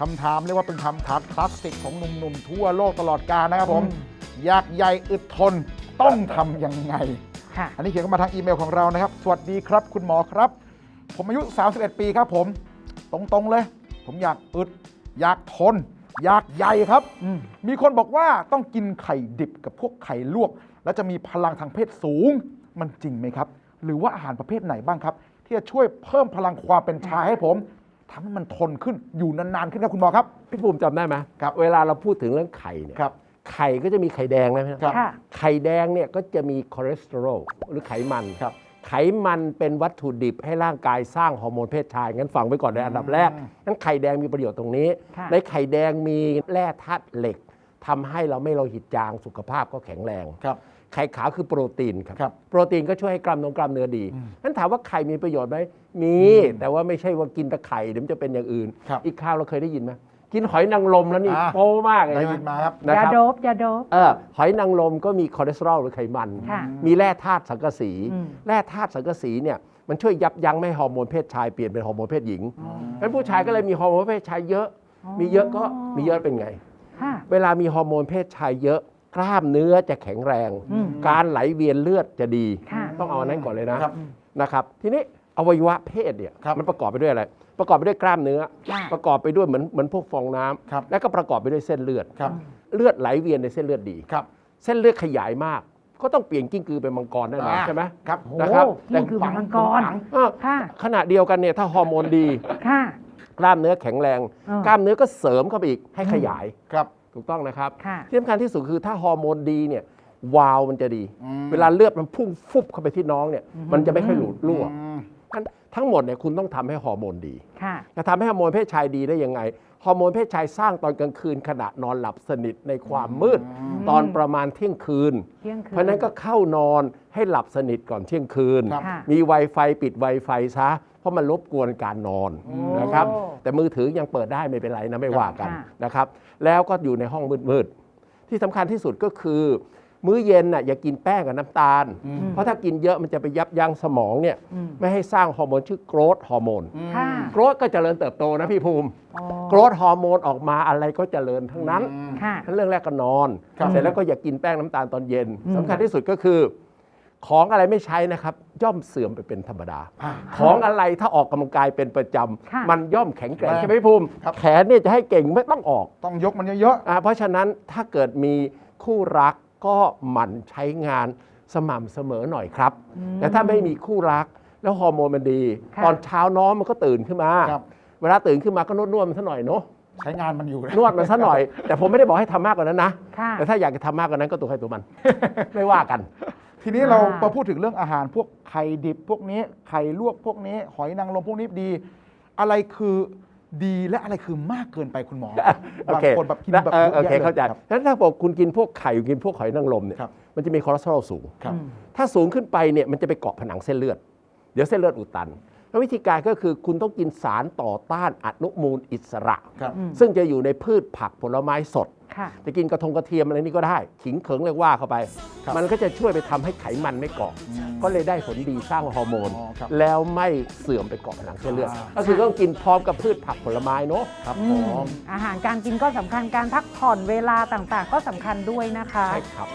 คำถามเรียกว่าเป็นคำถามคลาสสิกของหนุ่มๆทั่วโลกตลอดกาลนะครับผมอืมอยากใหญ่อึดทนต้องทำยังไงค่ะอันนี้เขียนเข้ามาทางอีเมลของเรานะครับ สวัสดีครับ คุณหมอครับ ผมอายุ 31 ปีครับผม ตรงๆเลย ผมอยากอึด อยากทน อยากใหญ่ครับอืมมีคนบอกว่าต้องกินไข่ดิบกับพวกไข่ลวก แล้วจะมีพลังทางเพศสูง มันจริงไหมครับ หรือว่าอาหารประเภทไหนบ้างครับ ที่จะช่วยเพิ่มพลังความเป็นชายให้ผม ทำให้มันทนขึ้นอยู่นานๆขึ้นครับคุณหมอครับ พี่ภูมิจำได้ไหมครับเวลาเราพูดถึงเรื่องไข่เนี่ยครับ ไข่ก็จะมีไข่แดงนะพี่นะครับ ค่ะ ไข่แดงเนี่ยก็จะมีคอเลสเตอรอลหรือไขมันครับ ไขมันเป็นวัตถุดิบให้ร่างกายสร้างฮอร์โมนเพศชายงั้นฟังไว้ก่อนในอันดับแรกอืมงั้นไข่แดงมีประโยชน์ตรงนี้ ค่ะ ในไข่แดงมีแร่ธาตุเหล็กทำให้เราไม่โลหิตจางสุขภาพก็แข็งแรง ครับ ไข่ขาวคือโปรตีนครับ ครับโปรตีนก็ช่วยให้กล้ามเนื้อกล้ามเนื้อดีนั้นถามว่าไข่มีประโยชน์ไหมมี แต่ว่าไม่ใช่ว่ากินแต่ไข่เดี๋ยวมันจะเป็นอย่างอื่น ครับอีกข้าวเราเคยได้ยินไหมกินหอยนางรมแล้วนี่อ่า โป้มากเลยได้ใช่หยินมาครับ นะยาครับโดบยาโดบ เออหอยนางรมก็มีคอเลสเตอรอลหรือไขมัน ค่ะมีแร่ธาตุสังกะสี อืม แร่ธาตุสังกะสีเนี่ยมันช่วยยับยั้งไม่ให้ฮอร์โมนเพศชายเปลี่ยนเป็นฮอร์โมนเพศหญิงงั้นผู้ชายก็เลยมีฮอร์โมนเพศชายเยอะ มีเยอะก็มีเยอะเป็นไง ค่ะ เวลามีฮอร์โมนเพศชายเยอะ กล้ามเนื้อจะแข็งแรง อืม การไหลเวียนเลือดจะดี ค่ะ ต้องเอาอันนั้นก่อนเลยนะ ครับ นะครับทีนี้อวัยวะเพศเนี่ยครับมันประกอบไปด้วยอะไร ประกอบไปด้วยกล้ามเนื้อ ค่ะ ประกอบไปด้วยเหมือนเหมือนพวกฟองน้ำครับแล้วก็ประกอบไปด้วยเส้นเลือด ครับ เลือดไหลเวียนในเส้นเลือดดี ครับ เส้นเลือดขยายมาก ก็ต้องเปลี่ยนกิ้งกือเป็นมังกรแน่นอนอ่า ใช่ไหม ครับโอ้นะครับนี่คือมังกรเออค่ะ ขณะเดียวกันเนี่ยถ้าฮอร์โมนดี ค่ะ กล้ามเนื้อแข็งแรง อ่ากล้ามเนื้อก็เสริมเข้าไปอีกให้ขยาย ครับ ถูกต้องนะครับค่ะ ที่สำคัญที่สุดคือถ้าฮอร์โมนดีเนี่ยวาล์วมันจะดีอืมเวลาเลือดมันพุ่งฟุบเข้าไปที่น้องเนี่ยมันจะไม่ค่อยหลุดรั่วอืมงั้นทั้งหมดเนี่ยคุณต้องทำให้ฮอร์โมนดี ค่ะ จะทำให้ฮอร์โมนเพศชายดีได้ยังไง ฮอร์โมนเพศชายสร้างตอนกลางคืนขณะนอนหลับสนิทในความมืด ตอนประมาณเที่ยงคืน เที่ยงคืน เพราะฉะนั้นก็เข้านอนให้หลับสนิทก่อนเที่ยงคืน ครับค่ะมี Wi-Fi ปิด Wi-Fi ซะ เพราะมันรบกวนการนอนนะครับโอ้แต่มือถือยังเปิดได้ไม่เป็นไรนะไม่ว่ากันค่ะนะครับ แล้วก็อยู่ในห้องมืดๆที่สำคัญที่สุดก็คือ มื้อเย็นน่ะอย่ากินแป้งกับน้ำตาล เพราะถ้ากินเยอะมันจะไปยับยั้งสมองเนี่ยอืมไม่ให้สร้างฮอร์โมนชื่อโกรทฮอร์โมนค่ะโกรทก็เจริญเติบโตนะพี่ภูมิอ๋อโกรทฮอร์โมนออกมาอะไรก็เจริญทั้งนั้นค่ะทั้นเรื่องแรกก็นอนครับเสร็จแล้วก็อย่ากินแป้งน้ำตาลตอนเย็นอืมสำคัญที่สุดก็คือ ของอะไรไม่ใช้นะครับ ย่อมเสื่อมไปเป็นธรรมดาอ่าของอะไรถ้าออกกำลังกายเป็นประจค่ะำมันย่อมแข็งแกร่งแรงใช่ไหมพี่ภูมิ ครับ แขนเนี่ยจะให้เก่งไม่ต้องออก ต้องยกมันเยอะ อ่าเพราะฉะนั้นถ้าเกิดมีคู่รักก็หมั่นใช้งานสม่ำเสมอหน่อยครับ แต่ถ้าไม่มีคู่รักแล้วฮอร์โมนมันดี ค่ะ ตอนเช้าน้องมันก็ตื่นขึ้นมา ครับ เวลาตื่นขึ้นมาก็นวดนวดมันซะหน่อยเนาะๆ ใช้งานมันอยู่นวดมันซะหน่อย แต่ผมไม่ได้บอกให้ทำมากกว่านั้นนะ ค่ะ แต่ถ้าอยากจะทำมากกว่านั้นก็ตัวใครตัวมัน ไม่ว่ากัน ทีนี้เราอ่ามาพูดถึงเรื่องอาหารพวกไข่ดิบพวกนี้ไข่ลวกพวกนี้ หอยนางรมพวกนี้ดี อะไรคือดีและอะไรคือมากเกินไปคุณหมอโอบางเคคนแบบกินแบบเออเยโออะเคแยะลยเข้าใจครับงั้นถ้าบอกคุณกินพวกไข่กินพวกหอยนางรมเนี่ยครับ มันจะมีคอเลสเตอรอลสูง ครับ ถ้าสูงขึ้นไปเนี่ยมันจะไปเกาะผนังเส้นเลือด เดี๋ยวเส้นเลือดอุดตัน แล้ววิธีการก็คือคุณต้องกินสารต่อต้านอนุมูลอิสระ ครับ ซึ่งจะอยู่ในพืชผักผลไม้สดค่ะ จะกินกระทงกระเทียมอะไรนี่ก็ได้ ขิงเขิงเรียกว่าเข้าไปครับมันก็จะช่วยไปทำให้ไขมันไม่เกาะก็เลยได้ผลดีสร้างฮอร์โมนอ๋อครับแล้วไม่เสื่อมไปเกาะผนังเส้นเลือดอ่าก็คือต้องกินพร้อมกับพืชผักผลไม้เนาะครับอืผมมอาหารการกินก็สำคัญการพักผ่อนเวลาต่างๆ ก็สำคัญด้วยนะคะใช่ครับ